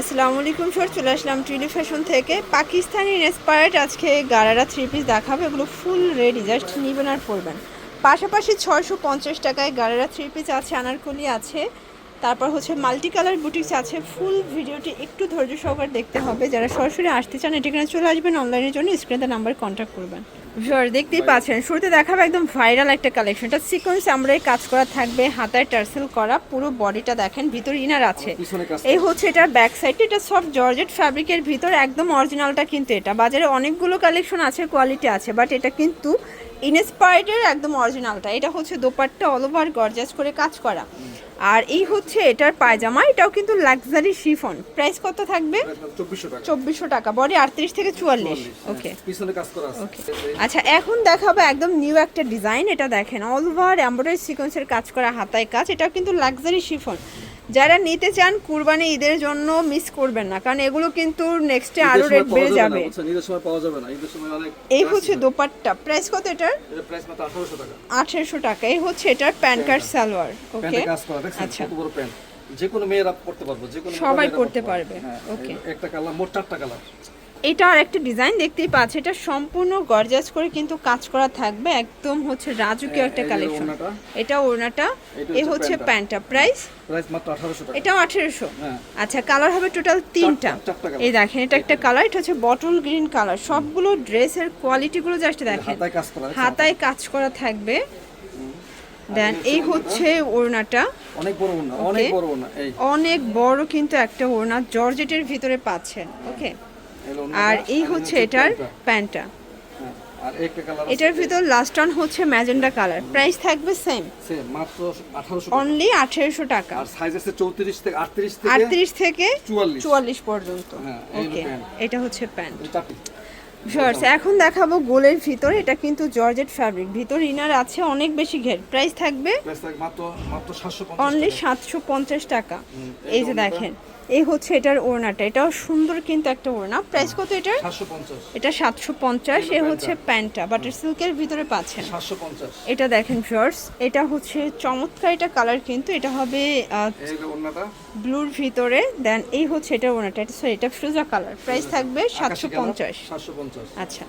আসসালামু আলাইকুম স্যার চলে আসলাম ট্রিলি ফ্যাশন থেকে। পাকিস্তানি ইন্সপায়ার্ড আজকে গারারা থ্রি পিস দেখাবে। এগুলো ফুল রেডি জাস্ট নিবেন আর পরবেন। পাশাপাশি ছয়শো পঞ্চাশ টাকায় গারারা থ্রি পিস আছে, আনারকলি আছে। তারপর হচ্ছে মাল্টি কালার বুটিক্স আছে ফুল ভিডিওটি একটু ধৈর্য সহকারে দেখতে হবে। যারা সরাসরি আসতে চান এটি এখানে চলে আসবেন অনলাইনের জন্য স্ক্রিনে নাম্বার কন্ট্যাক্ট করবেন। ভিউয়ার দেখতেই পাচ্ছেন শুরুতে দেখাবে একদম ভাইরাল একটা কালেকশন এটা সিকোয়েন্স আমরা কাজ করা থাকবে হাতায় টার্সেল করা পুরো বডিটা দেখেন ভিতর ইনার আছে। এই হচ্ছে এটার ব্যাক সাইড এটা সফট জর্জেট ফ্যাব্রিকের ভিতর একদম অরিজিনালটা কিন্তু এটা। বাজারে অনেকগুলো কালেকশন আছে কোয়ালিটি আছে বাট এটা কিন্তু ইনস্পায়ার্ডের একদম অরিজিনালটা। এটা হচ্ছে দোপাট্টা অল ওভার গর্জাস করে কাজ করা। আর এই হচ্ছে এটার পায়জামা এটাও কিন্তু লাক্সারি শিফন প্রাইস কত থাকবে? চব্বিশশো টাকা। বডি আটত্রিশ থেকে চুয়াল্লিশ। ওকে পিছনে কাজ করা আছে। ওকে আচ্ছা এখন দেখাবো একদম নিউ একটা ডিজাইন এটা দেখেন। অল ওভার এমব্রয়ডারি সিকোয়েন্সের কাজ করা হাতায় কাজ এটাও কিন্তু লাক্সারি শিফন যারা নিতে চান কুরবানি ঈদের জন্য মিস করবেন না। কারণ এগুলো কিন্তু নেক্সটে আরও রেট বেড়ে যাবে ঈদের সময় পাওয়া যাবে না। ঈদের সময় অনেক এই হচ্ছে দোপাট্টা। প্রাইস কত এটার? প্রাইস মাত্র আঠারোশো টাকা। আঠেরোশো টাকা। এই হচ্ছে এটার প্যান কার্ড সালোয়ার ওকে প্যান্টে আচ্ছা। কত বড় প্যান্ট যে কোনো মেয়েরা পড়তে পারবে যে কোনো সবাই পড়তে পারবে, হ্যাঁ, ওকে। একটা কালার মোট চারটা কালার। এটা আর একটা ডিজাইন দেখতেই পাচ্ছি এটা সম্পূর্ণ গর্জাস করে কিন্তু কাজ করা থাকবে একদম হচ্ছে রাজকীয় একটা কালেকশন এটা ওড়নাটা এ হচ্ছে প্যান্টটা। প্রাইস এটাও আঠেরোশো। হ্যাঁ। আচ্ছা কালার হবে টোটাল তিনটা। এই দেখেন এটা একটা কালার এটা হচ্ছে বটল গ্রিন কালার সবগুলো ড্রেসের কোয়ালিটিগুলো জাস্ট দেখেন। হাতায় কাজ করা থাকবে। দেন এই হচ্ছে ওড়নাটা। অনেক বড় ওড়না অনেক বড় ওড়না এই। অনেক বড় কিন্তু একটা ওড়না জর্জেটের ভিতরে পাচ্ছেন। ওকে আর এই হচ্ছে এটার প্যান্টটা। হ্যাঁ, এটার ভিতর লাস্ট অন হচ্ছে ম্যাজেন্ডা কালার প্রাইস থাকবে সেম মাত্র অনলি আঠেরোশো টাকা। আর সাইজ আছে চৌত্রিশ থেকে আটত্রিশ থেকে চুয়াল্লিশ। পর্যন্ত। হ্যাঁ, ওকে এটা হচ্ছে প্যান্ট শর্টস এখন দেখাবো গোলের ভিতর। এটা কিন্তু জর্জেট ফ্যাব্রিক ভিতর ইনার আছে অনেক বেশি ঘের। প্রাইস থাকবে অনলি সাতশো পঞ্চাশ টাকা। এই যে দেখেন। এই হচ্ছে এটার ওড়নাটা। এটাও সুন্দর কিন্তু একটা ওড়না। প্রাইস কত এটার? এটা সাতশো পঞ্চাশ এ হচ্ছে প্যান্টটা। বাটার সিল্কের ভিতরে পাচ্ছেন। এটা দেখেন শর্টস এটা হচ্ছে চমৎকার এটা কালার কিন্তু। এটা হবে ব্লুর ভিতরে। দেন এই হচ্ছে এটা ওড়নাটা। এটা sorry, এটা ফ্রোজা কালার প্রাইস থাকবে সাতশো পঞ্চাশ। আচ্ছা।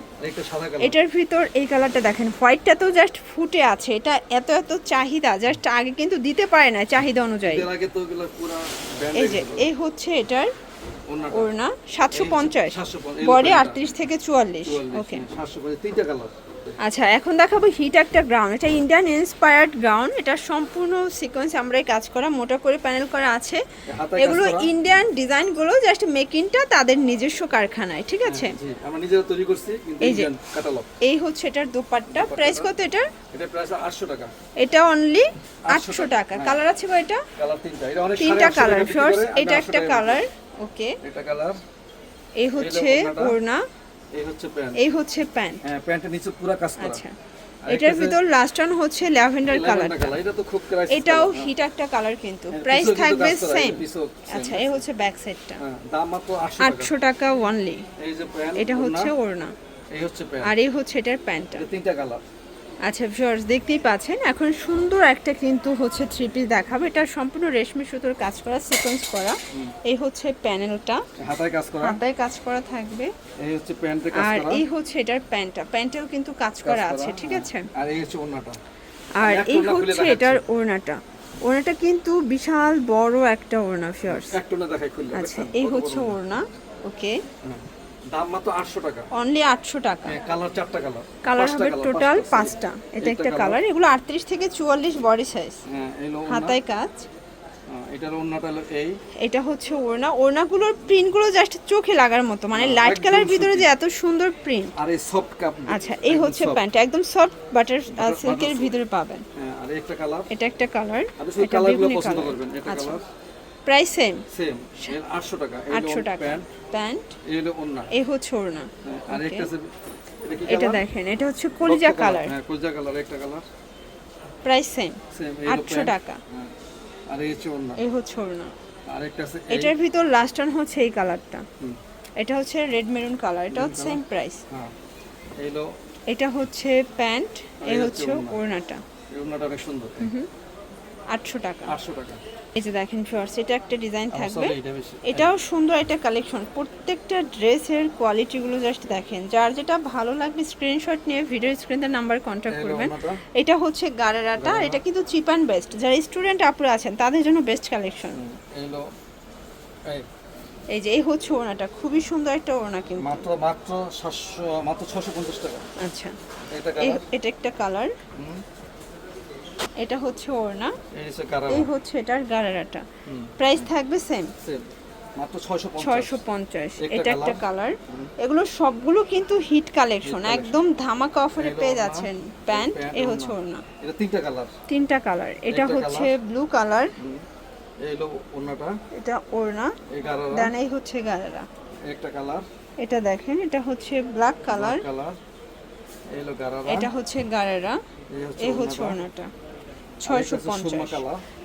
এটার ভিতর এই কালারটা দেখেন। হোয়াইটটা তো জাস্ট ফুটে আছে। এটা এত এত চাহিদা জাস্ট আগে কিন্তু দিতে পারে না চাহিদা অনুযায়ী। এই যে এই হচ্ছে এটার ওড়না সাতশো পঞ্চাশ। 750 বডি আটত্রিশ থেকে চুয়াল্লিশ। ওকে সাতশো পঞ্চাশ তিনটা কালার। আচ্ছা এখন দেখাবো হিট একটা গ্রাউন্ড এটা ইন্ডিয়ান ইন্সপায়ার্ড গ্রাউন্ড এটা সম্পূর্ণ সিকোয়েন্স আমরাই কাজ করা মোটা করে প্যানেল করা আছে। এগুলো। ইন্ডিয়ান ডিজাইনগুলো জাস্ট মেকিংটা তাদের নিজস্ব কারখানায় ঠিক আছে? আমরা নিজেরা তৈরি করছি এই যে। এই হচ্ছে এটার দোপাট্টা। প্রাইস কত এটার? এটা প্রাইস আটশো টাকা। এটা অনলি 800 আটশো টাকা। টাকা, হ্যাঁ। কালার আছে বা এটা? কালার তিনটা। এটা অনেক তিনটা কালার এটা একটা কালার ওকে এটা কালার এই হচ্ছে। ওড়না এই হচ্ছে প্যান্ট। এই হচ্ছে প্যান্ট। হ্যাঁ প্যান্টের নিচে পুরো কাজ করা। আচ্ছা। এটার ভিতর লাস্ট অন হচ্ছে ল্যাভেন্ডার কালার এটা তো খুব ক্রাইস এটাও হিট একটা কালার কিন্তু। হ্যাঁ, প্রাইস থাকবে সেম। আচ্ছা এই হচ্ছে ব্যাক সাইডটা দাম মাত্র 800 টাকা। আটশো টাকা ওয়ানলি এই যে প্যান্ট এটা হচ্ছে ওড়না। এই হচ্ছে প্যান্ট। আর এই হচ্ছে এটার প্যান্টটা। তিনটা কালার আচ্ছা ভিউয়ার্স দেখতেই পাচ্ছেন এখন সুন্দর একটা কিন্তু হচ্ছে থ্রি পিস দেখাবো। এটা সম্পূর্ণ রেশমি সুতোর কাজ করা সিকোয়েন্স করা। এই হচ্ছে প্যানেলটা হাতায় কাজ করা। হাতায় কাজ করা থাকবে। এই হচ্ছে প্যান্টের কাজ করা। আর এই হচ্ছে এটার প্যান্টটা। প্যান্টেও কিন্তু কাজ করা আছে ঠিক হ্যাঁ। আছে? আর এই হচ্ছে ওড়নাটা। আর এই হচ্ছে এটার ওড়নাটা। ওড়নাটা কিন্তু বিশাল বড় একটা ওড়না ফিয়ার্স একটা ওড়না দেখাই খুললে আচ্ছা এই হচ্ছে ওড়না। ওকে। হ্যাঁ। দাম মাত্র 800 টাকা। অনলি আটশো টাকা। হ্যাঁ কালার চারটা কালার কালার হবে টোটাল পাঁচটা এটা একটা কালার। এগুলো আটত্রিশ থেকে চুয়াল্লিশ বডি সাইজ হ্যাঁ এই হাতায় কাজ। হ্যাঁ, এটার ওড়নাটা হলো এই। এটা হচ্ছে ওড়না। ওড়নাগুলোর প্রিন্টগুলো জাস্ট চোখে লাগার মতো। মানে হ্যাঁ, লাইট একদম কালার ভিতরে যে এত সুন্দর প্রিন্ট আর এই সফট কাপ আচ্ছা এই হচ্ছে প্যান্ট একদম সফট বাটার সিল্কের ভিতরে পাবেন। হ্যাঁ আর একটা কালার এটা একটা কালার আপনি কালারগুলো পছন্দ করবেন এটা আচ্ছা। Colour price same? সেম এর 800 টাকা এই আটশো টাকা। Pant pant? এই হলো ওড়না। এই হচ্ছে ওড়না। হ্যাঁ, আর একটা আছে এটা দেখেন এটা হচ্ছে কলিজা কালার হ্যাঁ কলিজা কালার একটা কালার প্রাইস সেম। সেম এই হলো আটশো প্যান্ট টাকা। হ্যাঁ আর এই হচ্ছে ওড়না। এই হচ্ছে ওড়না। আর একটা আছে এটার ভিতর লাস্ট অন হচ্ছে এই কালারটা হুম, এটা হচ্ছে রেড মেরুন কালার এটা হচ্ছে সেম প্রাইস হ্যাঁ এই এটা হচ্ছে প্যান্ট এই হচ্ছে। ওড়নাটা। ওড়নাটা অনেক সুন্দর। আটশো টাকা। 800 টাকা। এই যে দেখেন ফিওর্স এটা একটা ডিজাইন থাকবে। এটাও সুন্দর একটা কালেকশন প্রত্যেকটা ড্রেসের কোয়ালিটিগুলো জাস্ট দেখেন। যার যেটা ভালো লাগবে স্ক্রিনশট নিয়ে ভিডিও স্ক্রিনের নাম্বার কন্ট্যাক্ট করবেন। এটা হচ্ছে গারারাটা। এটা কিন্তু চিপ অ্যান্ড বেস্ট যারা স্টুডেন্ট আপুরা আছেন তাদের জন্য বেস্ট কালেকশন এই যে এই হচ্ছে ওড়নাটা। খুবই সুন্দর একটা ওড়না কিন্তু। মাত্র মাত্র সাতশো মাত্র ছশো পঞ্চাশ টাকা। আচ্ছা। এটা কালার এটা একটা কালার এটা হচ্ছে ওড়না। এই হচ্ছে এটার গারারাটা। প্রাইস থাকবে সেম। ছয়শো পঞ্চাশ। এটা একটা কালার এগুলো সবগুলো কিন্তু হিট কালেকশন একদম ধামাকা অফারে পেয়ে যাচ্ছেন প্যান্ট এ হচ্ছে ওড়না। তিনটা কালার তিনটা কালার এটা হচ্ছে ব্লু কালার এটা ওড়না। দেন এই হচ্ছে গারারা। একটা কালার এটা দেখেন এটা হচ্ছে ব্ল্যাক কালার এটা হচ্ছে গারারা। এই হচ্ছে ওড়নাটা। ছয়শো এটা হচ্ছে পঞ্চাশ।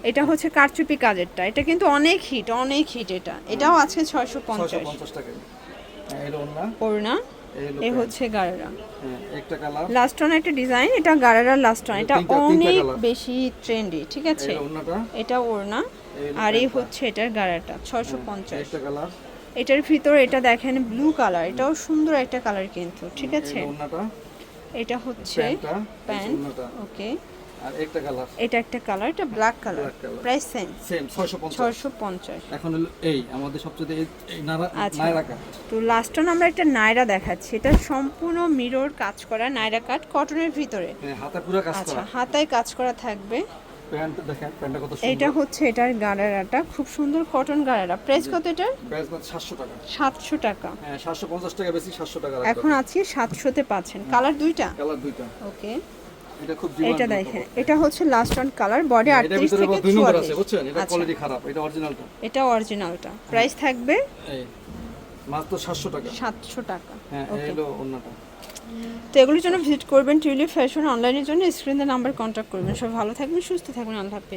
এটা হচ্ছে কারচুপি কাজেরটা। এটা কিন্তু অনেক হিট অনেক হিট এটা। এটাও আছে ছয়শো পঞ্চাশ। হলো এ হচ্ছে গারারা। হ্যাঁ, একটা লাস্ট অন একটা ডিজাইন এটা গারারার লাস্ট অন এটা অনেক বেশি ট্রেন্ডি ঠিক আছে? এটা ওড়না। আর এই হচ্ছে এটার গারাটা ছয়শো পঞ্চাশ। এটার ভিতর এটা দেখেন ব্লু কালার এটাও সুন্দর একটা কালার কিন্তু ঠিক আছে? এটা হচ্ছে প্যান্ট ওকে আর একটা কালার এটা একটা কালার এটা black colour price same same ছয়শো পঞ্চাশ। ছয়শো পঞ্চাশ। এখন এই আমাদের সবচেয়ে এই- আচ্ছা। নায়রা কাট তো লাস্ট অন আমরা একটা নায়রা দেখাচ্ছি। এটা সম্পূর্ণ মিরর কাজ করা নায়রা কাট কটনের ভিতরে। হ্যাঁ, হাতে পুরো কাজ আচ্ছা হাতায় কাজ করা থাকবে। প্যান্ট দেখেন প্যান্টটা কত এটা হচ্ছে এটার গারারাটা খুব সুন্দর কটন গারারা। প্রাইস কত এটার? প্রাইস মাত্র সাতশো টাকা। সাতশো টাকা। হ্যাঁ সাতশো পঞ্চাশ টাকা বেশি সাতশো টাকা এখন আছি সাতশোতে পাচ্ছেন। কালার দুইটা? কালার দুইটা। ওকে এটা খুব এটা দেখেন এটা হচ্ছে লাস্ট অন কালার বডি ভিতরে থেকে আবার দুই নম্বর আছে বুঝছেন? এটা আচ্ছা। কোয়ালিটি খারাপ এটা অরিজিনালটা এটা অরিজিনালটা প্রাইস থাকবে মাত্র সাতশো টাকা। সাতশো টাকা। হ্যাঁ এলো অন্যটা তো এগুলোর জন্য ভিজিট করবেন টিউলিপ ফ্যাশন অনলাইনের জন্য স্ক্রিনে নাম্বার কন্ট্যাক্ট করবেন। সব ভালো থাকবেন সুস্থ থাকবেন আল্লাহ হাফেজ।